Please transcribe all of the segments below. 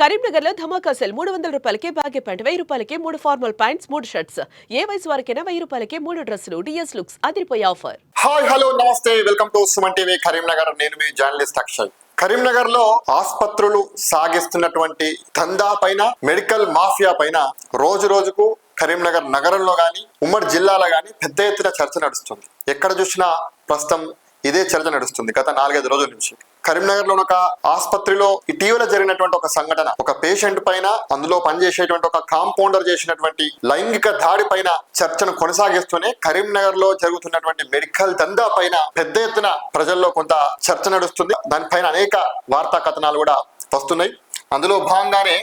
కరీంనగర్లో ధమాకా సెల్ మూడు వందల రూపాయలకే బాగే ప్యాంట్ వెయ్యి రూపాయలకి మూడు ఫార్మల్ ప్యాంట్స్ మూడు షర్ట్స్. ఏ వయసు వారికైనా వెయ్యి రూపాయలకి మూడు డ్రెస్సులు డిఎస్ లుక్స్ అదిరిపోయే ఆఫర్. హాయ్ హలో నమస్తే. Welcome to Suman TV Karimnagar. నేను మీ జర్నలిస్ట్ అక్షయ్. కరీంనగర్లో ఆసుపత్రులు సాగిస్తున్నటువంటి దందా పైన మెడికల్ మాఫియా పైన రోజు రోజుకు కరీంనగర్ నగరంలో గాని ఉమ్మడి జిల్లాలో కానీ పెద్ద ఎత్తున చర్చ నడుస్తుంది. ఎక్కడ చూసినా ప్రస్తుతం ఇదే చర్చ నడుస్తుంది గత నాలుగైదు రోజుల నుంచి. కరీంనగర్లో ఒక ఆసుపత్రిలో ఇటీవల జరిగినటువంటి ఒక సంఘటన. ఒక పేషెంట్ పైన అందులో పనిచేసేటువంటి ఒక కాంపౌండర్ చేసినటువంటి లైంగిక దాడి పైన చర్చను కొనసాగిస్తూనే కరీంనగర్లో జరుగుతున్నటువంటి మెడికల్ దందా పైన పెద్ద ఎత్తున ప్రజల్లో కొంత చర్చ నడుస్తుంది. దానిపైన అనేక వార్తా కథనాలు కూడా వస్తున్నాయి. అందులో భాగంగానే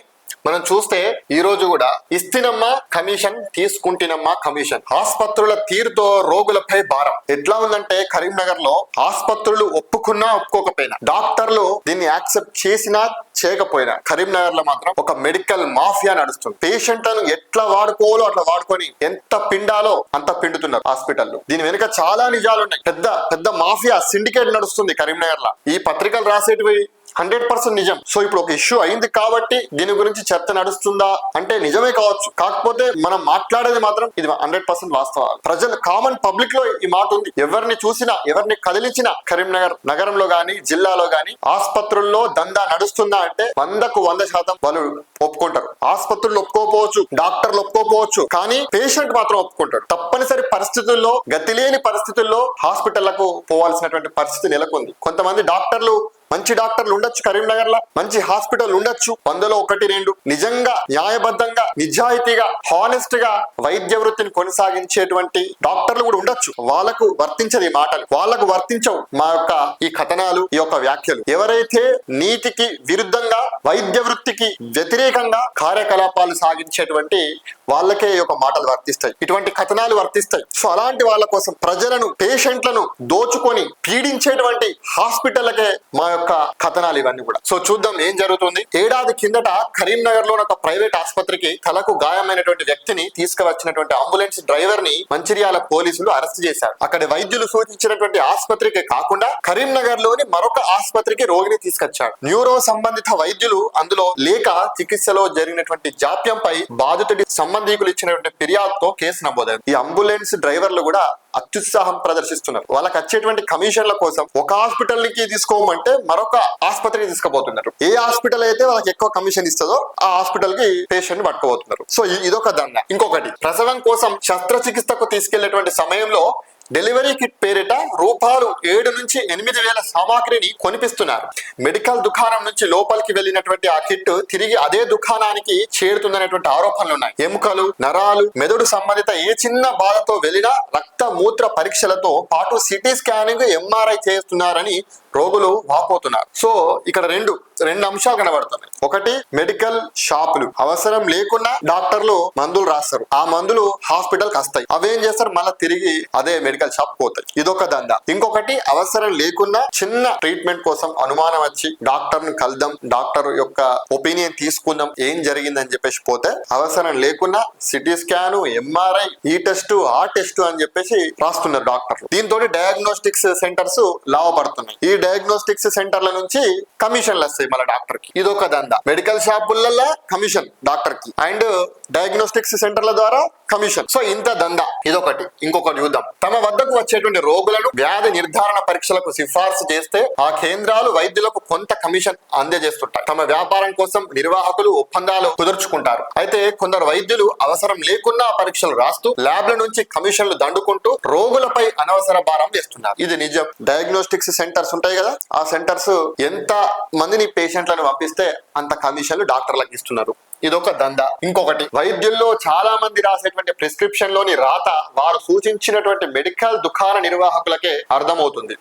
మనం చూస్తే ఈ రోజు కూడా ఇస్తినమ్మా కమిషన్ తీసుకుంటినమ్మా కమిషన్. ఆసుపత్రుల తీరుతో రోగులపై భారం. ఎట్లా ఉందంటే కరీంనగర్లో ఆసుపత్రులు ఒప్పుకున్నా ఒప్పుకోకపోయినా డాక్టర్లు దీన్ని యాక్సెప్ట్ చేసినా చేయకపోయినా కరీంనగర్లో మాత్రం ఒక మెడికల్ మాఫియా నడుస్తుంది. పేషెంట్లను ఎట్లా వాడుకోవాలో అట్లా వాడుకొని ఎంత పిండాలో అంత పిండుతున్నారు హాస్పిటల్లో. దీని వెనుక చాలా నిజాలు ఉన్నాయి పెద్ద పెద్ద మాఫియా సిండికేట్ నడుస్తుంది కరీంనగర్లో ఈ పత్రికలు రాసేటివి హండ్రెడ్ పర్సెంట్ నిజం. సో ఇప్పుడు ఒక ఇష్యూ అయింది కాబట్టి దీని గురించి చర్చ నడుస్తుందా? అంటే నిజమే కావచ్చు. కాకపోతే మనం మాట్లాడేది మాత్రం ఇది హండ్రెడ్ పర్సెంట్ వాస్తవాలు. ప్రజలు కామన్ పబ్లిక్లో ఈ మాట ఉంది. ఎవరిని చూసినా ఎవరిని కదిలించినా కరీంనగర్ నగరంలో గాని జిల్లాలో గాని ఆసుపత్రుల్లో దందా నడుస్తుందా అంటే వందకు వంద శాతం వాళ్ళు ఒప్పుకుంటారు. ఆసుపత్రులు ఒప్పుకోపోవచ్చు డాక్టర్లు ఒప్పుకోపోవచ్చు కానీ పేషెంట్ మాత్రం ఒప్పుకుంటాడు తప్పనిసరి పరిస్థితుల్లో గతి లేని పరిస్థితుల్లో హాస్పిటళ్ళకు పోవాల్సినటువంటి పరిస్థితి నెలకొంది. కొంతమంది డాక్టర్లు మంచి డాక్టర్లు ఉండొచ్చు కరీంనగర్లో మంచి హాస్పిటల్ ఉండొచ్చు. వందలో ఒకటి రెండు నిజంగా న్యాయబద్ధంగా నిజాయితీగా హానెస్ట్గా వైద్య వృత్తిని కొనసాగించేటువంటి డాక్టర్లు కూడా ఉండొచ్చు. వాళ్ళకు వర్తించదు ఈ మాటలు. వాళ్ళకు వర్తించవు మా యొక్క ఈ కథనాలు ఈ యొక్క వ్యాఖ్యలు. ఎవరైతే నీతికి విరుద్ధంగా వైద్య వృత్తికి వ్యతిరేకంగా కార్యకలాపాలు సాగించేటువంటి వాళ్ళకే ఈ యొక్క మాటలు వర్తిస్తాయి. ఇటువంటి కథనాలు వర్తిస్తాయి. సో అలాంటి వాళ్ళ కోసం ప్రజలను పేషెంట్లను దోచుకొని పీడించేటువంటి హాస్పిటల్కే మా యొక్క కథనాలు ఇవన్నీ కూడా. సో చూద్దాం ఏం జరుగుతుంది. ఏడాది కిందట కరీంనగర్లో ఒక ప్రైవేట్ ఆసుపత్రికి తలకు గాయమైనటువంటి వ్యక్తిని తీసుకువచ్చినటువంటి అంబులెన్స్ డ్రైవర్ని మంచిర్యాల పోలీసులు అరెస్ట్ చేశారు. అక్కడి వైద్యులు సూచించినటువంటి ఆసుపత్రికి కాకుండా కరీంనగర్లోని మరొక ఆసుపత్రికి రోగిని తీసుకొచ్చాడు న్యూరో సంబంధిత వైద్యులు అందులో లేక చికిత్సలో జరిగినటువంటి జాప్యంపై బాధితుడి సంబంధీకులు ఇచ్చినటువంటి ఫిర్యాదుతో కేసు నమోదైంది. ఈ అంబులెన్స్ డ్రైవర్లు కూడా అత్యుత్సాహం ప్రదర్శిస్తున్నారు. వాళ్ళకి వచ్చేటువంటి కమిషన్ల కోసం ఒక హాస్పిటల్కి తీసుకోమంటే మరొక ఆసుపత్రికి తీసుకుపోతున్నారు. ఏ హాస్పిటల్ అయితే వాళ్ళకి ఎక్కువ కమిషన్ ఇస్తుందో ఆ హాస్పిటల్కి పేషెంట్ పట్టుకోబోతున్నారు సో ఇదొక దండ. ఇంకొకటి ప్రసవం కోసం శస్త్రచికిత్సకు తీసుకెళ్ళేటువంటి సమయంలో డెలివరీ కిట్ పేరిట రూపాయలు ఏడు నుంచి ఎనిమిది వేల సామాగ్రిని కొనిపిస్తున్నారు. మెడికల్ దుకాణం నుంచి లోపలికి వెళ్ళినటువంటి ఆ కిట్ తిరిగి అదే దుకాణానికి చేరుతుందనేటువంటి ఆరోపణలు ఉన్నాయి. ఎముకలు నరాలు మెదడు సంబంధిత ఏ చిన్న బాధతో వెళ్ళినా రక్త మూత్ర పరీక్షలతో పాటు సిటీ స్కానింగ్ ఎంఆర్ఐ చేస్తున్నారని రోగులు వాపోతున్నారు. సో ఇక్కడ రెండు రెండు అంశాలు కనబడుతున్నాయి ఒకటి మెడికల్ షాపులు అవసరం లేకుండా డాక్టర్లు మందులు రాస్తారు. ఆ మందులు హాస్పిటల్కి వస్తాయి. అవేం చేస్తారు? మళ్ళీ తిరిగి అదే మెడికల్ షాప్ పోతాయి. ఇదొక దంద. ఇంకొకటి అవసరం లేకుండా చిన్న ట్రీట్మెంట్ కోసం అనుమానం వచ్చి డాక్టర్ని కలుద్దాం డాక్టర్ యొక్క ఒపీనియన్ తీసుకుందాం ఏం జరిగిందని చెప్పేసి పోతే అవసరం లేకున్నా సిటీ స్కాన్ ఎంఆర్ఐ ఈ టెస్ట్ ఆ టెస్ట్ అని చెప్పేసి రాస్తున్నారు డాక్టర్లు. దీంతో డయాగ్నోస్టిక్స్ సెంటర్స్ లాభపడుతున్నాయి. ఈ డయాగ్నోస్టిక్స్ సెంటర్ల నుంచి కమిషన్లు వస్తాయి. మన డాక్టర్కి ఇదొక దంద. మెడికల్ షాపులలో కమిషన్ డాక్టర్కి అండ్ డయాగ్నోస్టిక్స్ సెంటర్ల ద్వారా కమిషన్. సో ఇంత దంద. ఇదొకటి. ఇంకొకటి చూద్దాం. తమ వద్దకు వచ్చేటువంటి రోగులను వ్యాధి నిర్ధారణ పరీక్షలకు సిఫార్సు చేస్తే ఆ కేంద్రాలు వైద్యులకు కొంత కమిషన్ అందజేస్తుంటాయి. తమ వ్యాపారం కోసం నిర్వాహకులు ఒప్పందాలు కుదుర్చుకుంటారు. అయితే కొందరు వైద్యులు అవసరం లేకున్నా పరీక్షలు రాస్తూ ల్యాబ్ల నుంచి కమిషన్లు దండుకుంటూ రోగులపై అనవసర భారం వేస్తున్నారు. ఇది నిజం. డయాగ్నోస్టిక్స్ సెంటర్స్ ఉంటాయి కదా. ఆ సెంటర్స్ ఎంత మందిని పేషెంట్లను పంపిస్తే అంత కమిషన్లు డాక్టర్లకు ఇస్తున్నారు. ఇదొక దంద. ఇంకొకటి వైద్యుల్లో చాలా మంది రాసేటువంటి ప్రిస్క్రిప్షన్లోని రాత వారు సూచించినటువంటి మెడికల్ దుకాణ నిర్వాహకులకే అర్థమవుతుంది.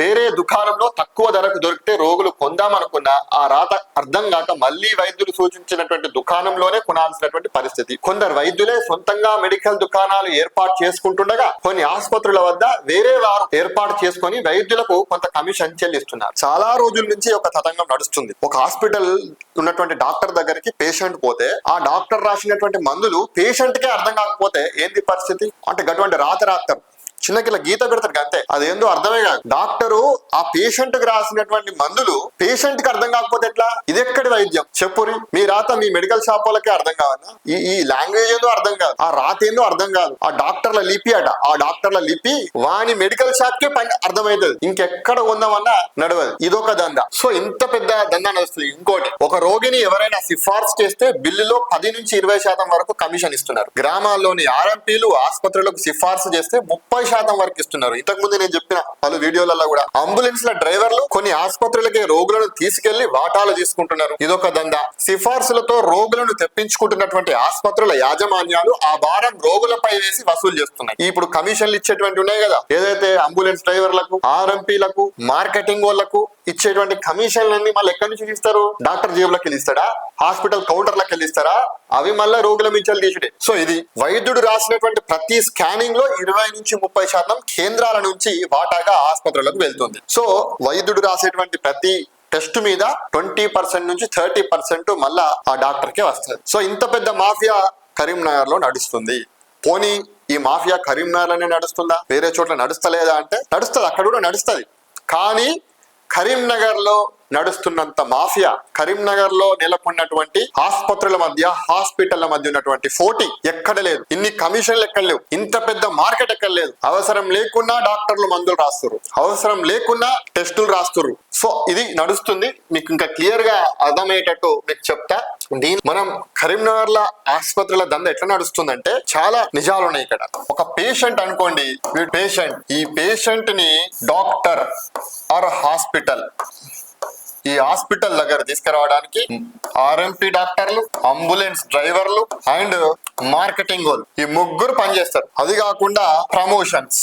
వేరే దుకాణంలో తక్కువ ధరకు దొరికితే రోగులు కొందామనుకున్న ఆ రాత అర్థం కాక మళ్ళీ వైద్యులు సూచించినటువంటి దుకాణంలోనే కొనాల్సినటువంటి పరిస్థితి. కొందరు వైద్యులే సొంతంగా మెడికల్ దుకాణాలు ఏర్పాటు చేసుకుంటుండగా కొన్ని ఆసుపత్రుల వద్ద వేరే వారు ఏర్పాటు చేసుకొని వైద్యులకు కొంత కమిషన్ చెల్లిస్తున్నారు. చాలా రోజుల నుంచి ఒక తతంగం నడుస్తుంది. ఒక హాస్పిటల్ ఉన్నటువంటి డాక్టర్ దగ్గరికి పేషెంట్ పోతే ఆ డాక్టర్ రాసినటువంటి మందులు పేషెంట్ కే అర్థం కాకపోతే ఏంది పరిస్థితి? అంటే అటువంటి రాత రాస్తారు చిన్నకి గీత పెడతారు అంతే. అదేందో అర్థమే కాదు. డాక్టరు ఆ పేషెంట్కి రాసినటువంటి మందులు పేషెంట్కి అర్థం కాకపోతే ఎట్లా? ఇది ఎక్కడి వైద్యం? చెప్పురి. మీ రాత మీ మెడికల్ షాప్ వాళ్ళకే అర్థం కావన్నా ఈ ఈ లాంగ్వేజ్ ఏదో అర్థం కాదు. ఆ రాత ఏందో అర్థం కాదు. ఆ డాక్టర్ల లిపి అట. ఆ డాక్టర్ల లిపి వాని మెడికల్ షాప్ కే పని అర్థమవుతుంది. ఇంకెక్కడ ఉందామన్నా నడవదు. ఇదొక దందా. సో ఇంత పెద్ద దందా నడుస్తుంది. ఇంకోటి ఒక రోగిని ఎవరైనా సిఫార్సు చేస్తే బిల్లులో పది నుంచి ఇరవై శాతం వరకు కమిషన్ ఇస్తున్నారు. గ్రామాల్లోని ఆర్ఎంపీలు ఆసుపత్రులకు సిఫార్సు చేస్తే ముప్పై శాతం వరకు ఇస్తున్నారు. ఇంతకు ముందు నేను చెప్పిన పలు వీడియోలలో కూడా అంబులెన్స్ ల డ్రైవర్లు కొన్ని ఆసుపత్రులకి రోగులను తీసుకెళ్ళి వాటాలు తీసుకుంటున్నారు ఇదొక దందా. సిఫార్సులతో రోగులను తెప్పించుకుంటున్నటువంటి ఆసుపత్రుల యాజమాన్యాలు ఆ భారం రోగులపై వేసి వసూలు చేస్తున్నాయి. ఇప్పుడు కమిషన్లు ఇచ్చేటువంటి ఉన్నాయి కదా. ఏదైతే అంబులెన్స్ డ్రైవర్లకు ఆర్ఎంపీలకు మార్కెటింగ్ వాళ్ళకు ఇచ్చేటువంటి కమిషన్లన్నీ మళ్ళీ ఎక్కడి నుంచి తీస్తారు? డాక్టర్ జేబులకు వెళ్ళిస్తాడా హాస్పిటల్ కౌంటర్లకు వెళ్ళిస్తారా అవి మళ్ళీ రోగుల మించాలు తీసుడే. సో ఇది వైద్యుడు రాసినటువంటి ప్రతి స్కానింగ్లో ఇరవై నుంచి ముప్పై శాతం కేంద్రాల నుంచి వాటాగా ఆసుపత్రులకు వెళ్తుంది. సో వైద్యుడు రాసేటువంటి ప్రతి టెస్ట్ మీద ట్వంటీ పర్సెంట్ నుంచి థర్టీ పర్సెంట్ మళ్ళా ఆ డాక్టర్ కే వస్తుంది. సో ఇంత పెద్ద మాఫియా కరీంనగర్లో నడుస్తుంది. పోనీ ఈ మాఫియా కరీంనగర్లోనే నడుస్తుందా? వేరే చోట్ల నడుస్తలేదా అంటే నడుస్తుంది అక్కడ కూడా నడుస్తుంది. కానీ కరీంనగర్లో నడుస్తున్నంత మాఫియా కరీంనగర్లో నెలకొన్నటువంటి ఆసుపత్రుల మధ్య హాస్పిటల్ల మధ్య ఉన్నటువంటి పోటీ ఎక్కడ లేదు. ఇన్ని కమిషన్లు ఎక్కడ లేవు. ఇంత పెద్ద మార్కెట్ ఎక్కడ లేదు. అవసరం లేకున్నా డాక్టర్లు మందులు రాస్తున్నారు అవసరం లేకున్నా టెస్టులు రాస్తున్నారు సో ఇది నడుస్తుంది. మీకు ఇంకా క్లియర్గా అర్థమయ్యేటట్టు మీకు చెప్తా. దీని మనం కరీంనగర్లో ఆసుపత్రుల దంద ఎట్లా నడుస్తుందంటే చాలా నిజాలు ఉన్నాయి ఇక్కడ. ఒక పేషెంట్ అనుకోండి ఈ పేషెంట్ ఈ పేషెంట్ని డాక్టర్ ఆర్ హాస్పిటల్ ఈ హాస్పిటల్ దగ్గర తీసుకురావడానికి ఆర్ఎంపీ డాక్టర్లు అంబులెన్స్ డ్రైవర్లు అండ్ మార్కెటింగ్ వాళ్ళు ఈ ముగ్గురు పనిచేస్తారు. అది కాకుండా ప్రమోషన్స్.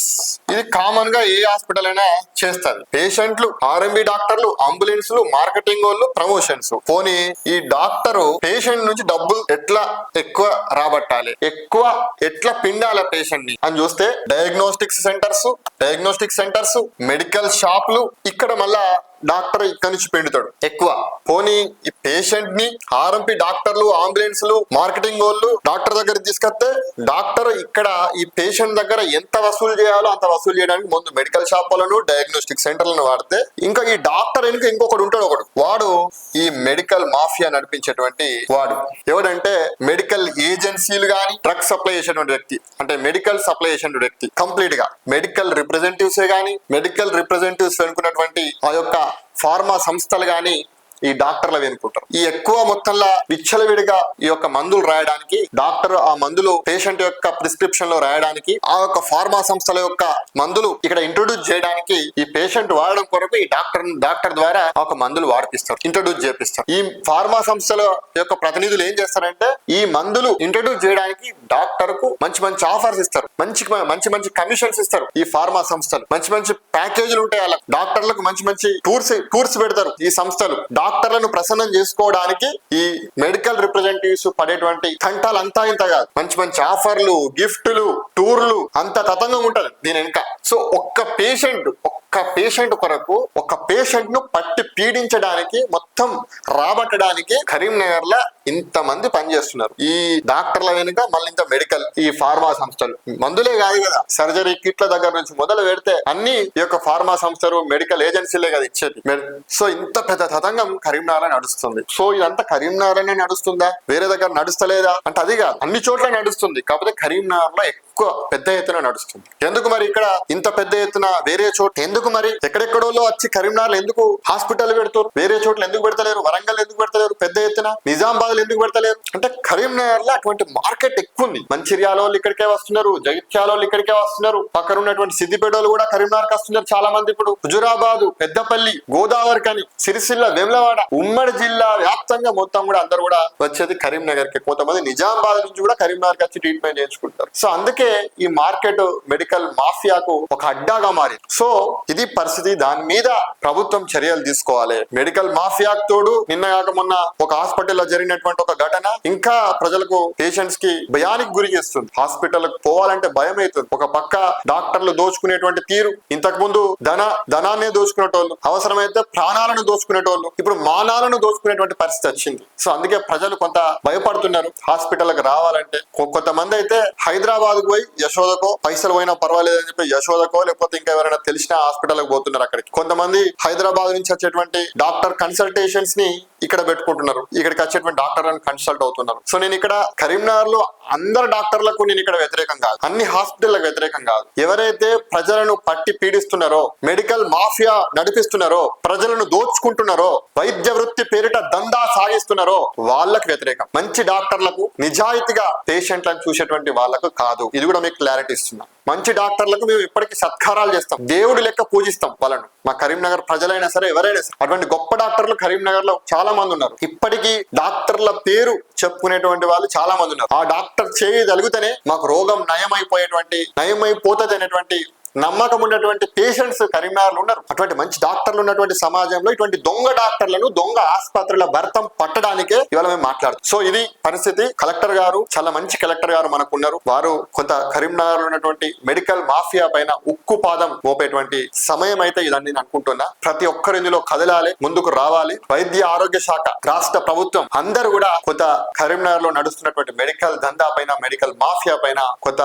ఇది కామన్గా ఏ హాస్పిటల్ అయినా చేస్తారు. పేషెంట్లు ఆర్ఎంబి డాక్టర్లు అంబులెన్స్లు మార్కెటింగ్ వాళ్ళు ప్రమోషన్స్ పోనీ ఈ డాక్టరు పేషెంట్ నుంచి డబ్బులు ఎట్లా ఎక్కువ రాబట్టాలి? ఎక్కువ ఎట్లా పిండాలి పేషెంట్ని అని చూస్తే diagnostics centres diagnostic centres medical షాప్లు ఇక్కడ మళ్ళా డాక్టర్ ఇక్కడ నుంచి పిండుతాడు. ఎక్కువ. పోనీ ఈ పేషెంట్ని ఆర్ఎంపి డాక్టర్లు అంబులెన్స్లు మార్కెటింగ్ వాళ్ళు డాక్టర్ దగ్గర తీసుకొస్తే డాక్టర్ ఇక్కడ ఈ పేషెంట్ దగ్గర ఎంత వసూలు చేయాలో అంత వసూలు చేయడానికి ముందు మెడికల్ షాపులను డయాగ్నోస్టిక్ సెంటర్లను వాడితే ఇంకా ఈ డాక్టర్ వెనుక ఇంకొకడు ఉంటాడు ఒకడు. వాడు ఈ మెడికల్ మాఫియా నడిపించేటువంటి వాడు. ఎవడంటే మెడికల్ ఏజెన్సీలు గాని డ్రగ్ సప్లై చేసేటువంటి వ్యక్తి. అంటే మెడికల్ సప్లై చేసేటువంటి వ్యక్తి. కంప్లీట్గా. మెడికల్ రిప్రజెంటేటివ్స్ గాని మెడికల్ రిప్రజెంటేటివ్స్ వెనుకున్నటువంటి ఆ యొక్క ఫార్మా సంస్థలు గాని ఈ డాక్టర్లు వెనుకుంటారు ఈ ఎక్కువ మొత్తంలో విచ్చలవిడిగా ఈ యొక్క మందులు రాయడానికి డాక్టర్ ఆ మందులు పేషెంట్ యొక్క ప్రిస్క్రిప్షన్లో రాయడానికి ఆ యొక్క ఫార్మా సంస్థల యొక్క మందులు ఇక్కడ ఇంట్రొడ్యూస్ చేయడానికి ఈ పేషెంట్ వాడడం కొరకు ఈ డాక్టర్ డాక్టర్ ద్వారా ఆ యొక్క మందులు వాడిపిస్తారు ఇంట్రొడ్యూస్ చేపిస్తారు. ఈ ఫార్మా సంస్థల యొక్క ప్రతినిధులు ఏం చేస్తారంటే ఈ మందులు ఇంట్రొడ్యూస్ చేయడానికి డాక్టర్కు మంచి మంచి ఆఫర్స్ ఇస్తారు. మంచి మంచి మంచి కమిషన్స్ ఇస్తారు ఈ ఫార్మా సంస్థలు. మంచి మంచి ప్యాకేజీలు ఉంటాయి అలా. డాక్టర్లకు మంచి మంచి టూర్స్ టూర్స్ పెడతారు ఈ సంస్థలు. డాక్టర్లను ప్రసన్నం చేసుకోవడానికి ఈ మెడికల్ రిప్రజెంటేటివ్స్ పడేటువంటి తంటాలు అంతా ఇంత కాదు. మంచి మంచి ఆఫర్లు గిఫ్ట్లు టూర్లు అంత తతంగం ఉంటది దీని వెనుక. సో ఒక్క పేషెంట్ ఒక్క పేషెంట్ కొరకు ఒక పేషెంట్ను పట్టి పీడించడానికి మొత్తం రాబట్టడానికి కరీంనగర్లో ఇంత మంది పనిచేస్తున్నారు. ఈ డాక్టర్ల వెనుక మళ్ళీ ఇంత మెడికల్ ఈ ఫార్మా సంస్థలు. మందులే కాదు కదా. సర్జరీ కిట్ల దగ్గర నుంచి మొదలు పెడితే అన్ని ఈ యొక్క ఫార్మా సంస్థలు మెడికల్ ఏజెన్సీలే కదా ఇచ్చేది. సో ఇంత పెద్ద తతంగం కరీంనగర్ నడుస్తుంది. సో ఇదంతా కరీంనగర్ నడుస్తుందా? వేరే దగ్గర నడుస్తలేదా? అంటే అది కాదు. అన్ని చోట్ల నడుస్తుంది. కాకపోతే కరీంనగర్లో ఎక్కువ పెద్ద ఎత్తున నడుస్తుంది. ఎందుకు మరి ఇక్కడ ఇంత పెద్ద ఎత్తున వేరే చోట ఎందుకు మరి? ఎక్కడెక్కడో వచ్చి కరీంనగర్ ఎందుకు హాస్పిటల్ పెడతారు వేరే చోట్ల ఎందుకు పెడతలేరు? వరంగల్ ఎందుకు పెడతలేరు? పెద్ద ఎత్తున నిజామాబాద్ ఎందుకు పెడతలేరు? అంటే కరీంనగర్లో అటువంటి మార్కెట్ ఎక్కువ ఉంది. మంచిర్యాల వాళ్ళు ఇక్కడికే వస్తున్నారు జగిత్యాల వాళ్ళు ఇక్కడికే వస్తున్నారు. పక్కన ఉన్నటువంటి సిద్దిపేట కూడా కరీంనగర్ వస్తున్నారు చాలా మంది ఇప్పుడు. హుజురాబాద్ పెద్దపల్లి గోదావరి కని సిరిసిల్ల వేములవాడ ఉమ్మడి జిల్లా వ్యాప్తంగా మొత్తం కూడా అందరు కూడా వచ్చేది కరీంనగర్కి కొంతమంది నిజామాబాద్ నుంచి కూడా కరీంనగర్ వచ్చి ట్రీట్మెంట్ చేయించుకుంటారు సో అందుకే ఈ మార్కెట్ మెడికల్ మాఫియాకు ఒక అడ్డాగా మారింది. సో ఇది పరిస్థితి. దాని మీద ప్రభుత్వం చర్యలు తీసుకోవాలి. మెడికల్ మాఫియా తోడు నిన్న కాక మొన్న ఒక హాస్పిటల్లో జరిగినటువంటి ఒక ఘటన ఇంకా ప్రజలకు పేషెంట్స్కి భయానికి గురి చేస్తుంది. హాస్పిటల్ పోవాలంటే భయం అవుతుంది. ఒక పక్క డాక్టర్లు దోచుకునేటువంటి తీరు. ఇంతకు ముందు ధన ధనాన్ని దోచుకునేటోళ్ళు అవసరమైతే ప్రాణాలను దోచుకునేటోళ్ళు ఇప్పుడు మానాలను దోచుకునేటువంటి పరిస్థితి వచ్చింది. సో అందుకే ప్రజలు కొంత భయపడుతున్నారు. హాస్పిటల్కి రావాలంటే కొంతమంది అయితే హైదరాబాద్ పోయి యశోదకో పైసలు పోయినా పర్వాలేదు అని చెప్పి యశోదకో లేకపోతే ఇంకా ఎవరైనా తెలిసిన హాస్పిటల్కి పోతున్నారు అక్కడికి. కొంతమంది హైదరాబాద్ నుంచి వచ్చేటువంటి డాక్టర్ కన్సల్టేషన్స్ని ఇక్కడ పెట్టుకుంటున్నారు. ఇక్కడికి వచ్చేటువంటి డాక్టర్లను కన్సల్ట్ అవుతున్నారు. సో నేను ఇక్కడ కరీంనగర్లో అందరు డాక్టర్లకు నేను ఇక్కడ వ్యతిరేకం కాదు. అన్ని హాస్పిటల్లకు వ్యతిరేకం కాదు. ఎవరైతే ప్రజలను పట్టి పీడిస్తున్నారో మెడికల్ మాఫియా నడిపిస్తున్నారో ప్రజలను దోచుకుంటున్నారో వైద్య వృత్తి పేరిట దందా సాగిస్తున్నారో వాళ్ళకు వ్యతిరేకం. మంచి డాక్టర్లకు నిజాయితీగా పేషెంట్లను చూసేటువంటి వాళ్ళకు కాదు. ఇది కూడా మీకు క్లారిటీ ఇస్తున్నాం. మంచి డాక్టర్లకు మేము ఇప్పటికీ సత్కారాలు చేస్తాం. దేవుడి లెక్క పూజిస్తాం వాళ్ళను. మా కరీంనగర్ ప్రజలైనా సరే ఎవరైనా సరే. అటువంటి గొప్ప డాక్టర్లు కరీంనగర్లో చాలా మంది ఉన్నారు. ఇప్పటికీ డాక్టర్ల పేరు చెప్పుకునేటువంటి వాళ్ళు చాలా మంది ఉన్నారు. ఆ డాక్టర్ చేయగలిగితేనే మాకు రోగం నయమైపోయేటువంటి నయమైపోతుంది అనేటువంటి నమ్మకం ఉన్నటువంటి పేషెంట్స్ కరీంనగర్లో ఉన్నారు. అటువంటి మంచి డాక్టర్లు ఉన్నటువంటి సమాజంలో ఇటువంటి దొంగ డాక్టర్లను దొంగ ఆసుపత్రుల భర్తం పట్టడానికే ఇవాళ మేము మాట్లాడుతాం సో ఇది పరిస్థితి. కలెక్టర్ గారు చాలా మంచి కలెక్టర్ గారు మనకు ఉన్నారు వారు కొంత కరీంనగర్లో ఉన్నటువంటి మెడికల్ మాఫియా పైన ఉక్కు పాదం మోపేటువంటి సమయం అయితే ఇదని నేను అనుకుంటున్నా. ప్రతి ఒక్కరు ఇందులో కదలాలి ముందుకు రావాలి. వైద్య ఆరోగ్య శాఖ రాష్ట్ర ప్రభుత్వం అందరూ కూడా కొంత కరీంనగర్లో నడుస్తున్నటువంటి మెడికల్ దందా పైన మెడికల్ మాఫియా పైన కొంత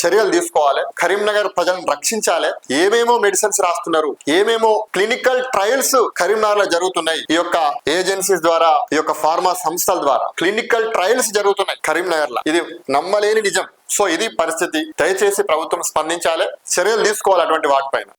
చర్యలు తీసుకోవాలి. కరీంనగర్ ప్రజలను రక్షించాలి ఏమేమో మెడిసిన్స్ రాస్తున్నారు? ఏమేమో క్లినికల్ ట్రయల్స్ కరీంనగర్లో జరుగుతున్నాయి. ఈ యొక్క ఏజెన్సీస్ ద్వారా ఈ యొక్క ఫార్మా సంస్థల ద్వారా క్లినికల్ ట్రయల్స్ జరుగుతున్నాయి కరీంనగర్లో ఇది నమ్మలేని నిజం. సో ఇది పరిస్థితి. దయచేసి ప్రభుత్వం స్పందించాలి. చర్యలు తీసుకోవాలి అటువంటి వాటిపైన.